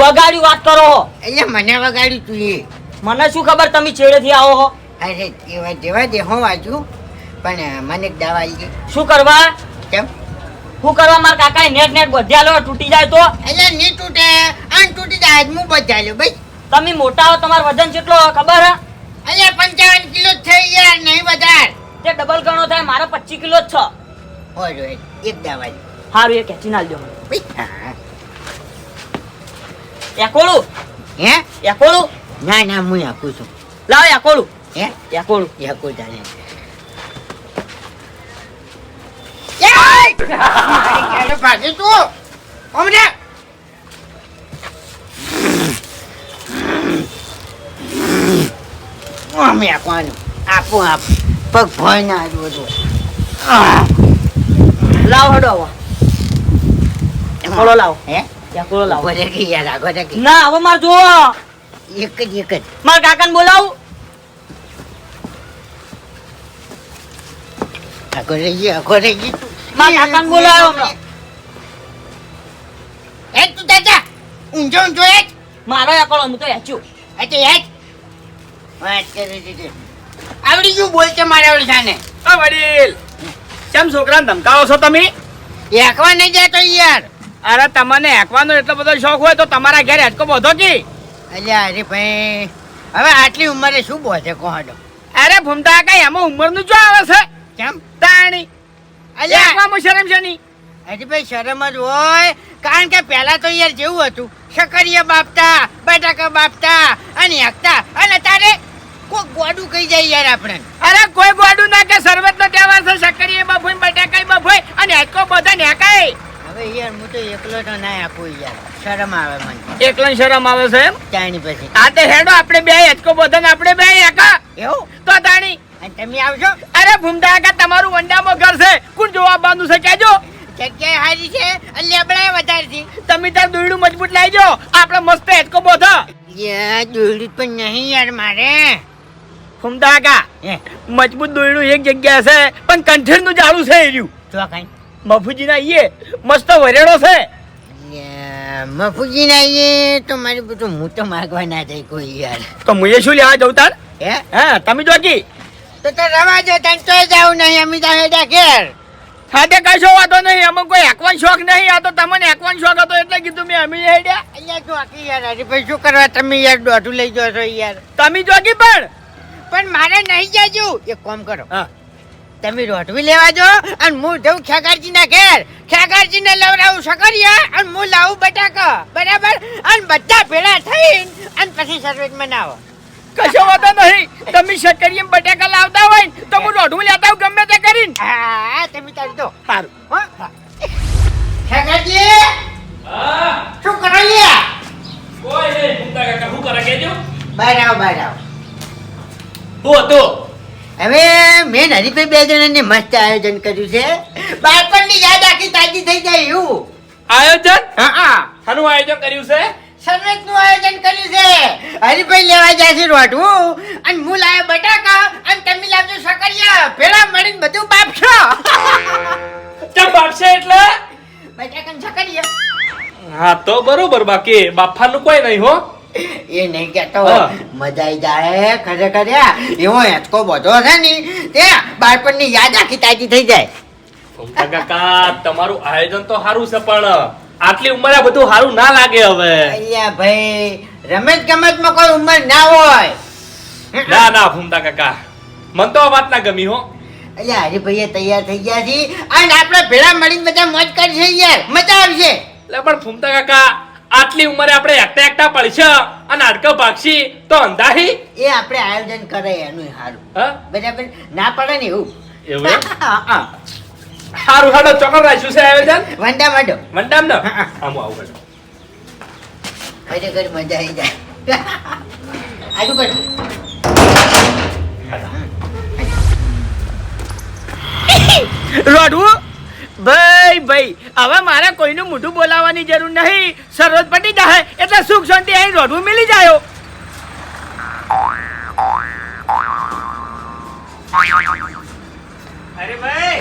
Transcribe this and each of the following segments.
વગાડી વાત કરો હો. એટલે મને વગાડ્યું તું એ. મને શું ખબર તમે છેડેથી આવો હો? અરે એવા જેવા દે હું વાંચું પણ મને એક દવા આવી ગઈ. શું કરવા? કેમ? શું કરવા મારા કાકા નેટ નેટ બધ્યા લો તૂટી જાય તો? એટલે નહીં તૂટે આન તૂટી જાય હું બધા લ્યો ભાઈ તમે મોટા હો તમારો વજન કેટલો ખબર હે? અહીંયા પંચાવન કિલો થઈ યાર નહીં વધાર. તે ડબલ ગણો થાય મારો પચીસ કિલો જ છ. એક દવા. સારું એ ખેંચી હા. એકોળું હે એકોળું ના ના હું આપું છું લાવ એકોળું હે એકોળું! મારી ક્યારે ભાગી તું? હમણે! અમે આપવાનું. આપું આપ પગ ભોય ના આવ્યું હતું. લાવ હડો આવો એકોળો લાવ હે એકોળો લાવ. આગો રાખી યાર આગો રાખી ના હવે મારે જોવો એક જ એક જ. મારા કાકાને બોલાવું. આખો રહી રહી તું. મારા કાકાને બોલાવો. હમણાં. એ તું દાદા ઊંઝો ઊંઝો એ. મારો એકોળો હું તો વેચ્યું અચ્છા યાદ વાત કરી દીધી. આવડી ગયું બોલ છે મારે આવડી આ વડીલ. કેમ છોકરાને ધમકાવો છો તમે? એકવા નહીં જતો યાર. અરે તમને હેકવાનો એટલો બધો શોખ હોય તો તમારા ઘેર હેટકો બધો કી? અલ્યા અરે ભાઈ હવે આટલી ઉંમરે શું બોલે કોહડો? અરે ભૂમતા કઈ એમાં ઉંમરનું જો આવે છે? કેમ? તાણી. અલ્યા હેકવામાં શરમ છે ની? અરે ભાઈ શરમ જ હોય. કારણ કે પહેલા તો યાર જેવું હતું. શકરિયા બાપતા બટાકા બાપતા અને હકતા. અને તારે કોઈ ગોડું કહી જાય યાર આપણે. અરે કોઈ ગોડું ના કે શરબત નો તહેવાર છે શકરીએ બફોઈ બટાકાઈ બફોઈ અને હેટકો બધા નેકાય હવે યાર હું તો એકલો તો ના આપું યાર. શરમ આવે મને. એકલો શરમ આવે છે એમ? તાણી પછી. આ તો હેડો આપણે બે હેટકો બધો આપણે બે હેકા એવું? તો તાણી. તમે આવશો અરે ભૂમતા તમારું વંડામાં ઘર છે. કોણ જોવા બાંધું છે જગ્યા હારી છે અને આપણે વધારે છે તમે તાર દોયડું મજબૂત લાવજો આપણે મસ્ત હેચકો બોધો. યાર દોડ્યું પણ નહીં યાર મારે. ભૂમતા હે. મજબૂત દોયડું એક જગ્યા છે પણ કંઠેરનું જાળું છે એર્યું તો કઈ. મફુજી ના ઈએ મસ્ત વરેડો છે. મફુજીના ઈએ તો મારી બધું હું તો માગવા ના જાય કોઈ યાર. તો મુએ શું લેવા જવું તાર? હે? હા તમે જોકી તો તો રવા જો તન તો જાવ નહીં અમે તો હેડા ઘેર. સાથે કશો વાતો નહીં અમે કોઈ એકવાન શોખ નહીં આ તો તમને એકવાન શોખ હતો એટલે કીધું મેં અમે હેડ્યા અહીંયા જો આખી યાર અરે ભાઈ શું કરવા તમે યાર દોઢું લઈ જાઓ છો યાર. તમે જોકી પણ. પણ મારે નહીં જાજુ. એક કામ કરો. હા. તમે રોટવી લેવા જો અને હું જઉં ખેગારજી ના ઘેર. ખેગારજી ને લવડાવું શકરિયા અને હું લાવું બટાકા. બરાબર? અને બધા ભેળા થઈને અને પછી સર્વેટ મનાવો. કશો વાતો નહીં. તમે શકરીએ બટાકા લાવતા હોય ને તો હું રોટવું લેતા હું ગમે તે કરીને. હા તમે તારી દો. સારું હો? ખેગારજી શું કરો લ્યા? કોઈ નહીં ભૂમતા કાકા શું કરે કેજો બહાર આવો બહાર આવો તું હતું. હવે મેં હરીભાઈ બે જણાને મસ્ત આયોજન કર્યું છે. બાળપણની યાદ આખી તાજી થઈ જાય એવું. આયોજન? હા હા. શાનું આયોજન કર્યું છે? સર્વેકનું આયોજન કર્યું છે. હરીભાઈ લેવા છે રોટવું. અને હું લાવે બટાકા અને તમે લાવજો સકરિયા. ભેળા મળીને બધું બાપશો ચમ બાપશે એટલે? બટાકા સકરિયા. હા તો બરોબર. બાકી બાફાનું કોઈ નહીં હો. એ નહીં કેતો મજા આવી જાય ખરેખર. એવો હેચકો બધો છે ને તે બાળપણની યાદ આખી તાજી થઈ જાય. કાકા તમારું આયોજન તો સારું છે પણ આટલી ઉંમરે બધું સારું ના લાગે હવે. અહીંયા ભાઈ રમત ગમતમાં કોઈ ઉંમર ના હોય. ના ના ફૂમતા કાકા. મન તો વાત ના ગમી હો. અલ્યા હરિભાઈએ તૈયાર થઈ ગયા છે અને આપણે ભેળા મળીને બધા મોજ કરશે યાર. મજા આવશે. એટલે પણ ફૂમતા કાકા આટલી ઉંમરે આપણે એકતા એકતા પડશે અને હાડકા ભાગશી તો અંધાહી? એ આપણે આયોજન કરે એનું સારું બરાબર? ના પડે ને એવું? એવું. સારું હાડો ચોકર રાખ્યું છે આયોજન? વંડા માંડો મંડામ ને. આમ આવું હેડો. ખરેખર મજા આવી જાય. આજુ બાજુ રોડવું? ભાઈ ભાઈ, હવે મારે કોઈનું મોઢું બોલાવવાની જરૂર નહીં. સરહદ પટી જાય એટલે સુખ શાંતિ અહીં રોડવું મિલી જાય. અરે ભાઈ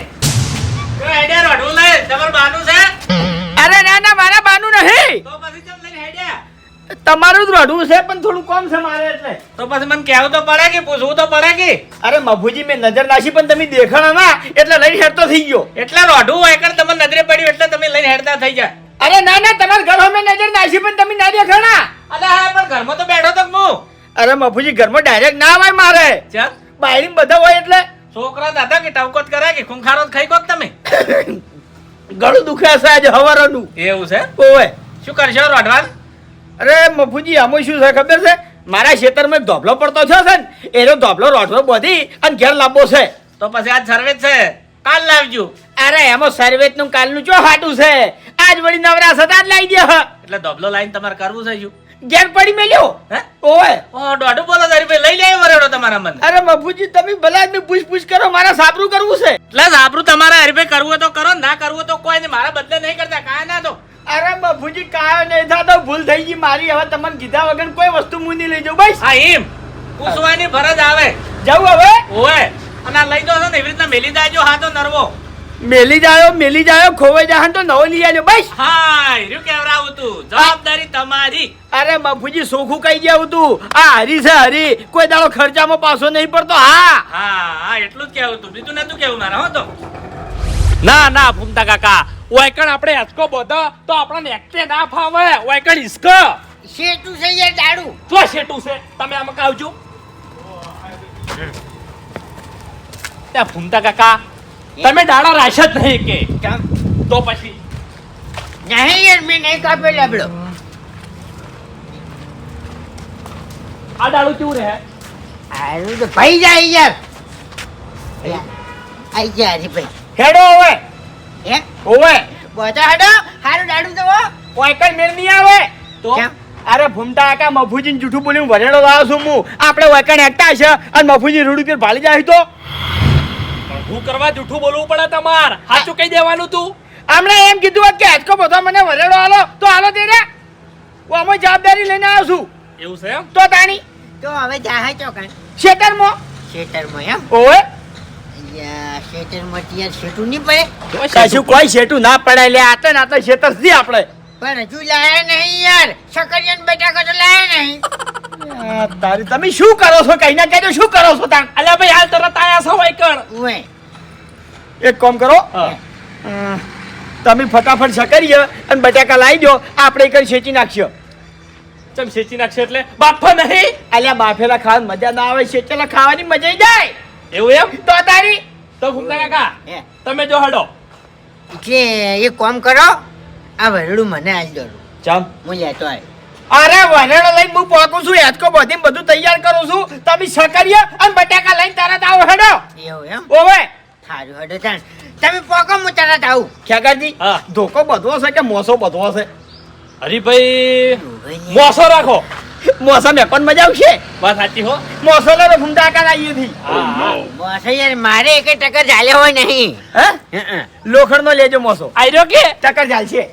આઈડિયા રોડવું નહીં. તમારું બાનું છે અરે ના ના મારા બાનું નહીં તો પછી ચમ લઈને હેડ્યા તમારું જ રોઢવું છે પણ થોડું કોમ છે મારે એટલે. તો પછી મને કહેવું તો પડે કે પૂછવું તો પડે કે? અરે મભુજી મેં નજર નાખી પણ તમે દેખાણા ના એટલે લઈને હેરતો થઈ ગયો. એટલે રોઢું હોય કણ તમને નજરે પડ્યું એટલે તમે લઈને હેડતા થઈ જાય. અરે ના ના તમારા ઘર અમે નજર નાખી પણ તમે ના દેખાણા. અરે હા પણ ઘરમાં તો બેઠો તો હું. અરે મફુજી ઘરમાં ડાયરેક્ટ ના આવે મારે. ચાલ. બાયરી બધા હોય એટલે. છોકરા દાદા કે ટવકોત કરે કે ખૂંખારો ખાઈ કોક તમે? ગળું દુખે છે આજે હવારનું. એવું છે? ઓય શું કરશો રોઢવાન અરે મફુજી આમાં શું છે ખબર છે? મારા ખેતરમાં ધોબલો પડતો થયો છે ને એનો ધોબલો રોટલો બોધી અને ઘેર લાંબો છે. તો પછી આજ સર્વે છે? કાલ લાવજો. અરે એમાં સર્વેતનું કાલનું જો હાટું છે? આજ વળી નવરા સદા જ લાવી દે. હ. એટલે ધોબલો લાઈન તમારે કરવું છે શું ઘેર પડી મેલ્યો? હે? ઓય ઓ દોઢું બોલો તારી ભાઈ લઈ લેવો વરેડો તમારા મન. અરે મફુજી તમે ભલા આદમી પૂછ પૂછ કરો મારા સાબરું કરવું છે. એટલે સાબરું તમારા હરીભાઈ કરવું તો કરો ના કરવું તો કોઈ નહીં. મારા બદલે નહીં કરતા કાંઈ ના તો. અરે બાપુજી કાયો નહીં થતો ભૂલ થઈ ગઈ મારી. હવે તમને કીધા વગર કોઈ વસ્તુ હું નહીં લઈ જાઉં. બસ. હા એમ. પૂછવાની ફરજ આવે. જાઉં હવે? ઓય અને આ લઈ દો ને એવી રીતના મેલી દાજો હા તો નરવો. મેલી જાયો મેલી જાયો ખોવાઈ જાય તો નવો લઈ આવ્યો બસ. હા હીરું કેવરાવું તું? જવાબદારી તમારી. અરે બાપુજી સોખું કઈ ગયા તું. આ હરી છે હરી. કોઈ દાડો ખર્ચામાં પાછો નહીં પડતો. હા. હા હા એટલું જ કેવું તું. બીજું નતું કેવું મારા હો તો. ના ના ભૂમતા કાકા. ઓયકણ આપણે હેચકો બધો તો આપણને એકતે ના ફાવે. વાયકણ હિસકો શેટું છે યાર દાડુ? તો શેટું છે. તમે આમાં કાવજો ત્યાં ફૂમતા કાકા તમે દાડા રાશ જ નહીં કે? તો પછી. નહીં યાર મેં નહીં કાપ્યો લેબડો આ દાડું કેવું રહે? આરું તો ભાઈ જાય યાર. આઈ ગયા ભાઈ. હેડો હવે. હે? ઓવે. બધા હડો. હારું દાડુ તો કોઈ કઈ મેળ નહીં આવે. તો અરે ભૂમતા આકા મફુજી જૂઠું બોલીને વરેડો લાવ્યો છું હું. આપણે વૈકણ એકતા છે અને મફુજી રૂડી પર ભાલી જાય તો? હું કરવા જૂઠું બોલવું પડે તમાર. સાચું કહી દેવાનું તું. આમણે એમ કીધું હોત કે હેચકો બધો મને વરેડો આલો. તો આલો તે રે હું અમે જવાબદારી લઈને આવ્યો છું. એવું છે એમ? તો તાણી. તો હવે જાહે ચોકાણ શેતરમાં? શેતરમાં એમ? ઓવે. કશું કોઈ શેઠું ના પડે લે આ તો ના તો શેતર સી આપણે. પણ હજુ લાયા નહીં યાર સકરિયન બટાકો તો લાયા નહીં. તારી તમે શું કરો છો? કઈ ના કહેજો શું કરો છો તાણ? અલ્યા ભાઈ હાલ તરત આયા છો ઓયકણ ઉવે. એક કામ કરો. તમે ફટાફટ સકરી અને બટાકા લાવી દો આપણે કઈ શેચી નાખશો ચમ શેચી નાખશો એટલે? બાફો નહીં. અલ્યા બાફેલા ખાવાની મજા ના આવે શેચેલા ખાવાની મજા જાય. એવું એમ? તો તારી તો ફૂમતા કાકા તમે જો હડો. કે એ કોમ કરો આ વરડું મને આજ દો. ચમ હું લેતો આવી અરે વરડો લઈને હું પહોંચું છું હેચકો બધી બધું તૈયાર કરું છું. તમે સકરીએ અને બટાકા લઈને તરત આવો હેડો. એવું એમ? ઓવે. સારું હડો તાણ તમે પોકો હું તરત આવું હા. ધોકો બધવો છે કે મોસો બધવો છે હરીભાઈ ભાઈ મોસો રાખો. મોસમ એ પણ મજા આવશે વાત સાચી હો. મોસો લો ફૂમતા કા લાવીએ હતી. હા યાર મારે એક ટકા ચાલ્યો હોય નહીં. હે? લોખંડ નો લેજો મોસો. આયરો કે? ટક્કર ચાલશે.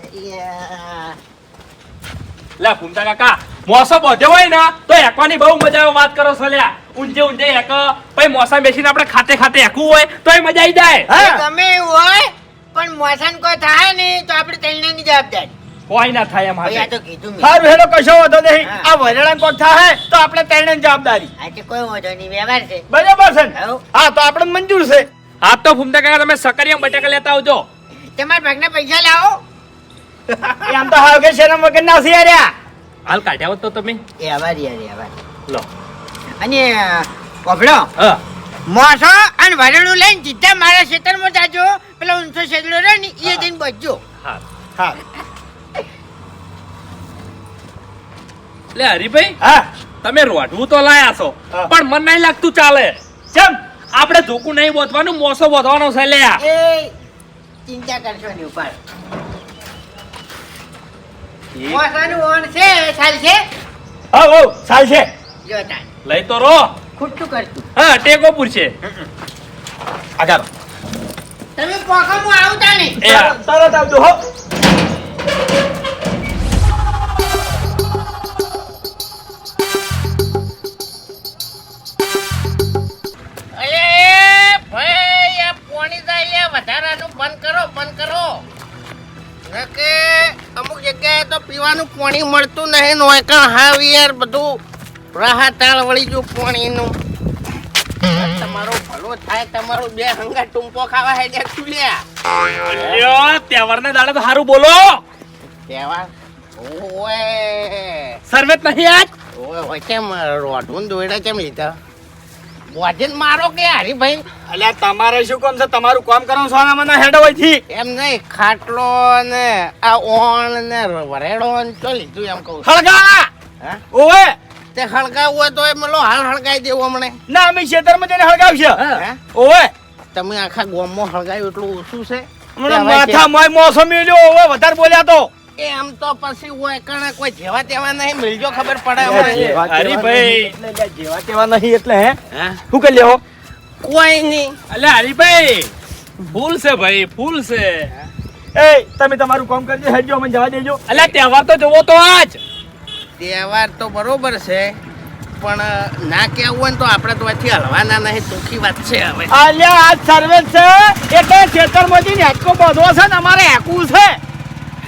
લે ફૂમતા કાકા મોસો બધે હોય ને તો એકવાની બહુ મજા આવે. વાત કરો છો લ્યા ઊંચે ઊંજે એક પછી મોસા બેસીને આપણે ખાતે ખાતે એકવું હોય તોય મજા આવી જાય. તમે એવું હોય પણ મોસન કોઈ થાય નહીં તો આપણે ત્રણેયની જવાબદારી. કોઈ ના થાય તો સારું હેડો કશો વાંધો નહીં. આ વરેડા કોક થાય તો આપણે તેને જવાબદારી. આજે કોઈ વાંધો નહીં વ્યવહાર છે. બરાબર છે હા તો આપણે મંજૂર છે. આ તો ફૂમતા કાકા તમે સકરિયા બટાકા લેતા આવજો. તમારા ભાગના પૈસા લાવો. એમ આમ તો હાવ કે શરમ વગર ના છે યાર હાલ કાઢ્યા હોત તો તમે. એ આવા યાર આવા લો. અને કોફડો હા. મોસો અને વરેડું લઈને સીધા મારા ખેતરમાં જાજો. પેલો ઊંચો શેદડો રહે ને એ જઈને બચજો હા. હા. લે હરીભાઈ હા. તમે રોઢવું તો લાયા છો પણ મને નહીં લાગતું ચાલે. ચમ. આપણે ધોકું નહીં બોધવાનું મોસો બોધવાનો છે લે એ ચિંતા કરશો નહીં ઉપર મોસાનું ઓન છે હા લઈ તો રો. ખોટું કરતું હા ટેકો પૂરશે આગળ. તમે પોકો હું આવું તાને તરત આવજો હો. પીવાનું પાણી મળતું નહીં નોયકણ હાવ યાર બધું રાહતાળ વળી ગયું પાણીનું. તમારો ભલો થાય તમારું બે હંગા ટુંપો ખાવા હેડે ખુલ્યા લ્યો. તહેવારના દાડે તો સારું બોલો. તહેવાર? ઓય સર્વેત નહીં આજ? ઓય હોય કેમ રોઢું દોયડા કેમ લીધા? બોધીને મારો કે હરીભાઈ એટલે તમારે શું કામ છે? તમારું કામ કરવાનું સોના મને હેડ હોયથી એમ નહીં ખાટલો ને આ ઓણ ને વરેડો ને તો લીધું એમ કહું છું. હળગા! હા? ઓવે! તે હળગાવું હોય તો એમ લો હાલ હળગાવી દેવું હમણે ના અમે ખેતરમાં જઈને હળગાવશે હે? ઓવે! તમે આખા ગામમાં હળગાવ્યું એટલું ઓછું છે? માથા મોસમી લ્યો ઓવે વધારે બોલ્યા તો. એમ તો પછી હોય કણે કોઈ જેવા તેવા નહીં મિલજો ખબર પડે હમણાં. હરીભાઈ જેવા તેવા નહીં એટલે હે. શું કરી લેવો? કોઈ નહીં. અલ્યા હરીભાઈ ફૂલ છે ભાઈ ફૂલ છે. એ તમે તમારું કામ કરજો હેડજો અમને જવા દેજો. અલે તહેવાર તો જોવો તો આજ. તહેવાર તો બરોબર છે પણ ના કેવું હોય ને તો આપણે તો અહીંથી હલવાના નહીં ટૂંકી વાત છે હવે. અલ્યા આજ સર્વે છે. એટલે ખેતરમાંથી નેટકો બધો છે ને અમારે હેકવું છે.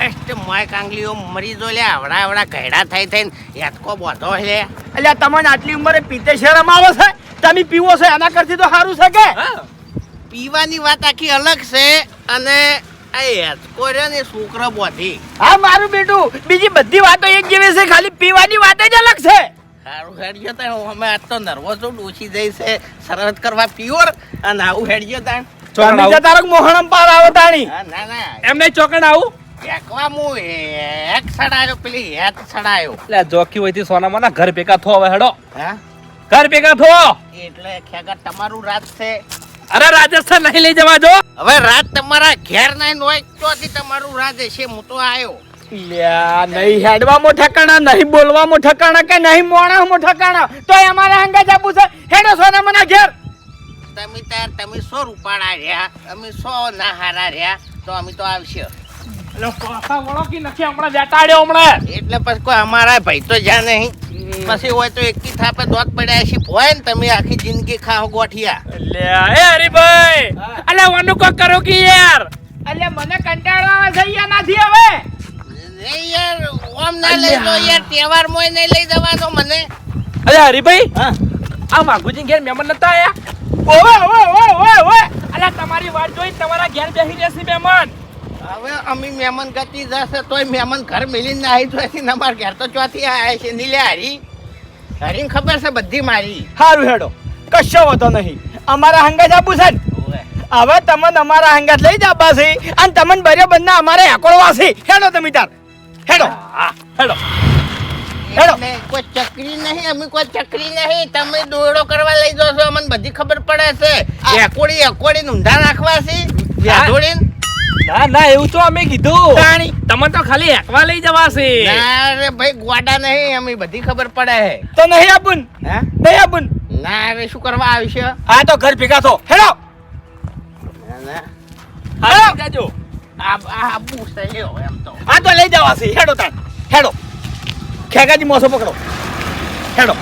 ફેસ્ટ મોય કાંગલીઓ મરી જો લે આવડા આવડા ઘયડા થઈ થઈને યાદકો બોધો લે એટલે તમને આટલી ઉંમરે પીતે શરમ આવે છે? તમે પીવો છો એના કરતી તો સારું છે કે? પીવાની વાત આખી અલગ છે અને આ યાદકો રહ્યો ને છોકરો બોધી. હા મારું બેટું બીજી બધી વાતો એક જેવી છે ખાલી પીવાની વાત જ અલગ છે. સારું હેડ્યો તા અમે આજ તો નર્વસ છું ડૂસી જઈ છે શરત કરવા પ્યોર અને આવું હેડ્યો તા જતા રહો મોહણમ પાર આવો તાણી? ના ના. એમને ચોકડ આવું? એકવા હું એક સડાયો પેલી હેત સડાયો. એટલે જોખી હોયથી સોના મને ઘર ભેગા થો હવે હેડો. હા? ઘર ભેગા થો. એટલે ખેગર તમારું રાત છે. અરે રાજસ્થાન નહીં લઈ જવા જો. હવે રાત તમારા ઘેર નહીં હોય તોથી તમારું રાત હશે હું તો આવ્યો લ્યા નહીં હેડવામાં ઠકાણા નહીં બોલવામાં ઠકાણા કે નહીં મોણામાં ઠકાણા? તો અમારે હંગા જાબુ છે. હેડો સોના મને ઘેર. તમે તાર તમે સો રૂપાળા રહ્યા અમે સો ના હારા રહ્યા તો અમે તો આવશે. એટલે કે નથી? હમણાં વેટાડ્યો હમણાં. એટલે પછી કોઈ અમારા ભાઈ તો જ્યાં નહીં. પછી હોય તો એકી થાપે દોત પડ્યા છે. હોય ને તમે આખી જિંદગી ખાઓ ગોઠિયા. લે એ હરીભાઈ અલે વાનું કો કરો કે યાર? અલે મને કંટાળો આવે છે યા નથી હવે. યાર ઓમ ના લઈ લો યાર તહેવાર મોય નહીં લઈ જવાનો મને. અલ્યા હરીભાઈ હા. આ વાઘુજી ઘેર મહેમાન નતા આયા? ઓવે ઓવે ઓવે ઓવે અલ્યા તમારી વાત જોઈ તમારા ઘેર બેસી રહેશે મહેમાન. હવે અમે મહેમાન ગતિ જશે તોય મહેમાન ઘર મિલીને આવી એથી અમારા ઘેર તો ચોથી આવ્યા છે. નીલે હરી. હરીને ખબર છે બધી મારી. સારું હેડો. કશો વાંધો નહીં. અમારા હંગા આપું છે હવે તમને અમારા હંગાત લઈ જાબા છે અને તમને બરે બંને અમારે એકોળવા છે હેડો તમે તાર. હેડો. હા. હેડો. હેડો. કોઈ ચકરી નહીં અમે કોઈ ચકરી નહીં. તમે દોરડો કરવા લઈ જાઓ છો અમને બધી ખબર પડે છે. એકોડી એકોડી ઊંધા રાખવા છે વ્યાધોડીને. ના ના એવું તો અમે કીધું. તાણી. તમે તો ખાલી એકવા લઈ જવાશે. ના રે ભાઈ ગોડા નહીં અમે બધી ખબર પડે હે. તો નહીં આપું હે? નહીં આપું ના રે શું કરવા આવશે? હા તો ઘર ભેગા થો. હેલો. હા જાજો આ આ આબુ છે લ્યો એમ તો. હા તો લઈ જવા છે હેડો તાર હેડો. ખેગાજી મોસો પકડો. હેડો.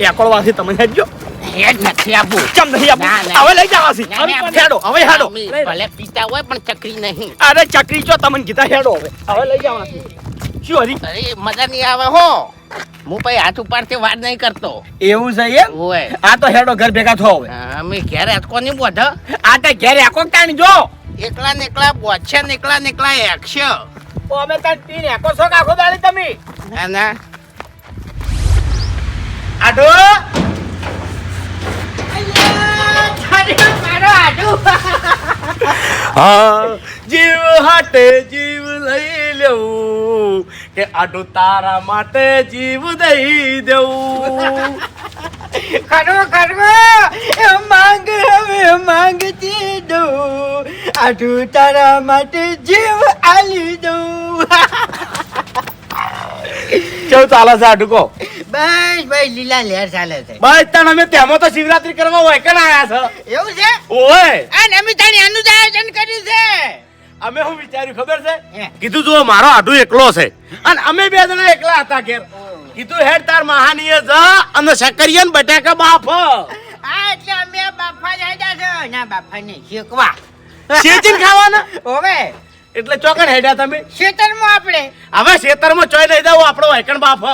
એકોળવા તમે હેડજો. હેડ નથી આબુ ચમ નહીં આપું ના, ના. હવે લઈ જવા છે ના, ના, હેડો હવે હેડો. ભલે પીતા હોય પણ ચકરી નહીં. અરે ચકરી ચો તમને કીધા હેડો હવે. હવે લઈ જવા શું હરી? અરે મજા નહીં આવે હો. હું પછી હાથ ઉપાડતી વાત નહીં કરતો. એવું છે એમ? ઓય આ તો હેડો ઘર ભેગા થો હવે. અમે ઘેર બોધ આ તો ઘેર એકો તાણી જો. એકલા ને એકલા બોછે ને એકલા ને એકલા એકશે અમે તાર તીન એકો છો કાખો દાડી તમે? ના ના. આઢો. હા જીવ હાટે જીવ લઈ લેવું કે આડું તારા માટે જીવ દઈ દેવું. ખરો ખરો. માંગ હવે માંગતી દઉં. આડું તારા માટે જીવ આલી દઉં. કેવું ચાલે છે આઢું બસ બસ લીલા લહેર ચાલે છે. બસ તણ અમે તેમાં તો શિવરાત્રી કરવા હોય કે ના આયા એવું છે? છે ઓય અને અમે તારી આનું જ આયોજન કર્યું છે. અમે હું વિચાર્યું ખબર છે? કીધું જો મારો આઢું એકલો છે. અને અમે બે જણા એકલા હતા ઘેર. કીધું હેડ તાર મહાનીય જ અને સકરિયા બટાકા બાફ. હા એટલે અમે બાફા જાય છે. ના બાફા ને શેકવા. શેચીન ખાવાના? ઓવે એટલે ચોકડ હેડ્યા તમે? ખેતરમાં આપણે? હવે ખેતરમાં ચોય લઈ દઉં આપણો વાયકણ બાપ હ.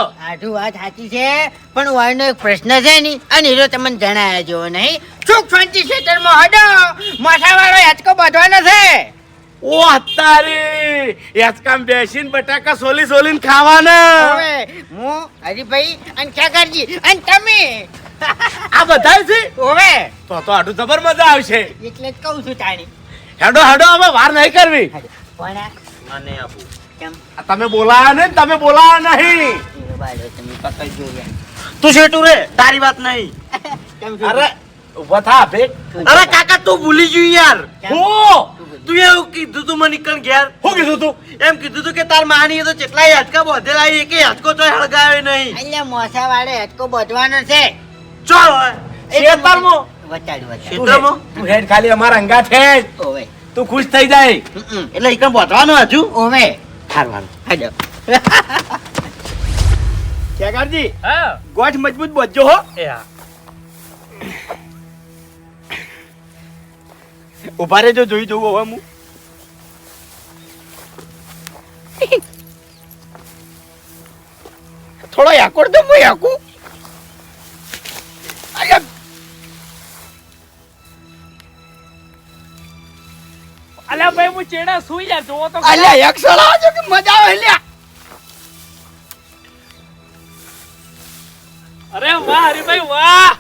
વાત સાચી છે પણ વાયનો એક પ્રશ્ન છે ની અને હીરો તમને જણાયા જેવો નહીં. સુખ શાંતિ ખેતરમાં હડો. માથાવાળો હેચકો બાંધવાનો છે. ઓ તારી હેચકામ બેસીને બટાકા સોલી સોલીને ખાવાના. હું હરીભાઈ અને ખેકરજી અને તમે. આ બધા છે? ઓવે તો તો આટલું જબર મજા આવશે. એટલે જ કહું છું તાણી. હેડો હેડો હવે વાર નહીં કરવી. તમે બોલાયા ને તમે બોલાયા નહીં. તમે. તું શેટુ રે તારી વાત નહીં. અરે વથા થા અરે કાકા તું ભૂલી ગયું યાર. હો. તું એવું કીધું તું મને કણ ઘેર? હું કીધું તું? એમ કીધું તું કે તાર માની તો કેટલાય હટકા બોધેલા એ કે હટકો તો હળગાવે નહીં. અલ્યા મોસાવાળો હેચકો બોધવાનો છે. ચાલ એ તારમો વચાડું વચાડું તું હેડ ખાલી અમારા અંગા છે ઓવે તું ખુશ થઈ જાય. એટલે એકદમ બોધવાનું હજુ? ઓવે. હારવાનું હડો કેગારજી હા. ગોઠ મજબૂત બોધજો હો. એ હા. ઊભા રહેજો જોઈ જોઉં હવે હું. થોડો યાકોડ તો હું યાકું. અરે અલ્યા ભાઈ હું ચેડા સુઈ જા જોવો તો અલ્યા એક સળા આવજો કે મજા આવે લ્યા અરે વાહ હરીભાઈ વાહ.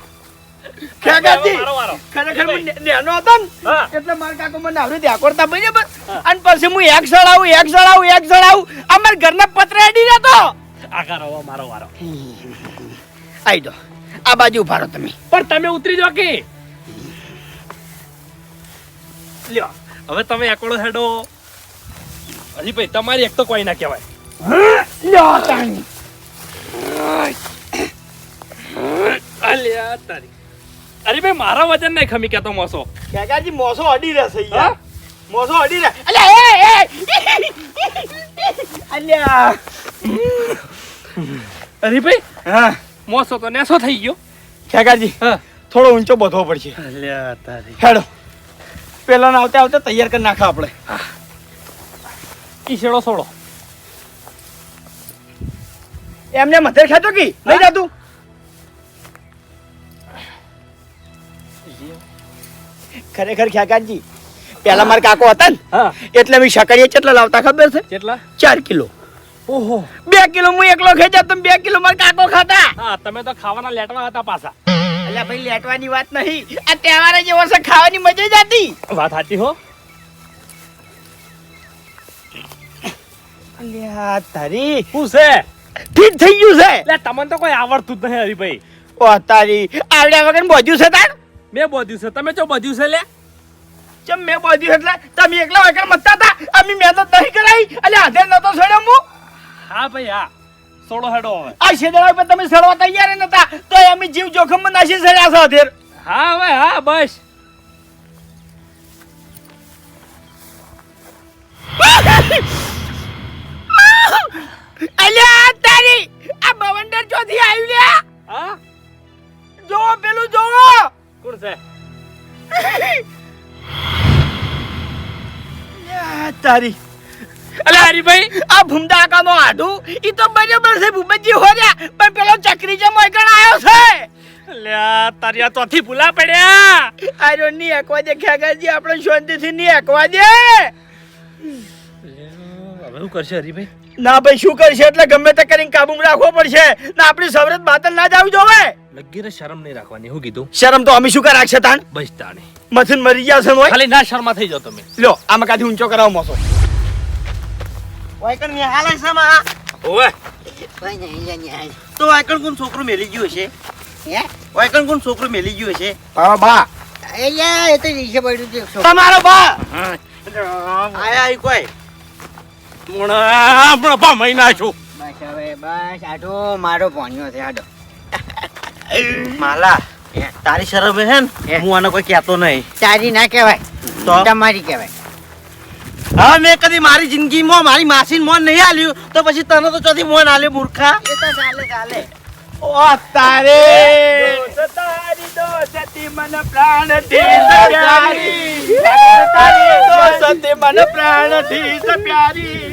વારો ખરેખર હું ને- નેનો હતો ને. એટલે મારા કાકો મને આવડી બરાબર અને પછી હું એક સળાવું એક સળાવું એક સળાવું અમારા ઘરના પત્ર અડી આગળ મારો વારો. આઈ દો આ બાજુ ઊભા રહો તમે. પણ તમે ઉતરી જાઓ કે? લ્યો. હવે તમે એકડો હેડો. હરીભાઈ તમારી એક તો કોઈ ના કહેવાય. લ્યો તાણી અલ્યા તારી અરે ભાઈ મારા વજન નહીં ખમી કેતો મોસો. ખેગારજી મોસો અડી રહેશે યાર હા? મોસો અડી રહે. અલ્યા એ એ! અલ્યા. અરે ભાઈ હા. મોસો તો નેસો થઈ ગયો. ખેગારજી હા. થોડો ઊંચો બધો પડશે. અલ્યા તારી. હેડો. પેલા આવતા આવતા તૈયાર કરી નાખા આપણે. ઈશેડો સોડો એમને મથેર ખાતો કી? નહીં જાતું ખરેખર ખ્યાકાજી પેલા મારા કાકો હતા ને હા. એટલે મેં શકરીએ કેટલા લાવતા ખબર છે? કેટલા? ચાર કિલો. ઓહો. બે કિલો હું એકલો ખેંચા તો બે કિલો મારા કાકો ખાતા હા તમે તો ખાવાના લેટવા હતા પાછા. અલ્યા ભાઈ લેટવાની વાત નહીં. આ તહેવારે જે વર્ષે ખાવાની મજા જ હતી વાત સાચી હો. અલ્યા તારી શું છે? ફીટ થઈ ગયું છે. લે તમને તો કોઈ આવડતું જ નહીં હરીભાઈ ઓ તારી આવડ્યા વગર બોધ્યું છે તાર મેં બોધ્યું છે. તમે ચો બોધ્યું છે લે? ચમ મેં બોધ્યું એટલે તમે એકલા વગર મતતા હતા? અમે મહેનત નહીં કરાઈ. અલ્યા હાથે નતો છોડ્યો હું. હા ભાઈ હા. સોડો હેડો હવે. આ શેદડા પર તમે સડવા તૈયાર નતા તો અમે જીવ જોખમમાં નાસી સડ્યા છો અત્યારે હા હવે હા બસ. અલ્યા તારી આ બવંડર ચોથી આવી લે હા? જોવો પેલું જોવો. કોણ છે? તારી હરીભાઈ આ ભૂમતા આકાનો આડું ઈ તો બરાબર છે ભૂપતજી હોર્યા પણ પેલો ચકરી જે મોયકણ આવ્યો છે. લ્યા તારિયા તોથી ભૂલા પડ્યા. આરો ની એકવા દે ખેગાજી આપણે શાંતિથી ની એકવા દે હવે શું કરશે હરીભાઈ? ના ભાઈ શું કરશે? એટલે ગમે તે કરીને કાબુમાં રાખવો પડશે. ના આપણી સવરત બાતલ ના જાવ. જોવે લગીરે શરમ નહીં રાખવાની હું કીધું. શરમ તો અમે શું કર રાખશે તાણ બસ તાણે. મથીન મરી ગયા છે ખાલી ના શર્મા થઈ જાઓ તમે. લ્યો આમાં કાથી ઊંચો કરાવો મોસો. વાયકણ નિહાલે છે માં ઓવે નહીં તો વાયકણ કોણ છોકરો મેલી ગયું છે હે? વાયકણ કોણ છોકરો મેલી ગયું હશે? તારો બા. અલ્યા એ તો નીચે પડ્યું છે શું? તમારો બા. આયા આઈ કોઈ? હમણાં પા મહિના છું. બસ હવે બસ આટો મારો પોણિયો છે આડો માલા તારી શરમ હે ને? હે. હું આને કોઈ કહેતો નહીં. તારી ના કહેવાય તો? તમારી કહેવાય. હા મેં કદી મારી જિંદગીમાં મારી માસીને મોન નહીં આલ્યું તો પછી તને તો ચોથી મોન આલ્યું મૂર્ખા એ તો ચાલે ચાલે ઓ તારે તારી સતી મન પ્રાણથી જ પ્યારી તારી તો સતી મન પ્રાણથી જ પ્યારી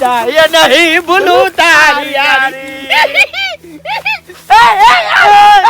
જાય નહીં ભૂલું તારી યારી આવું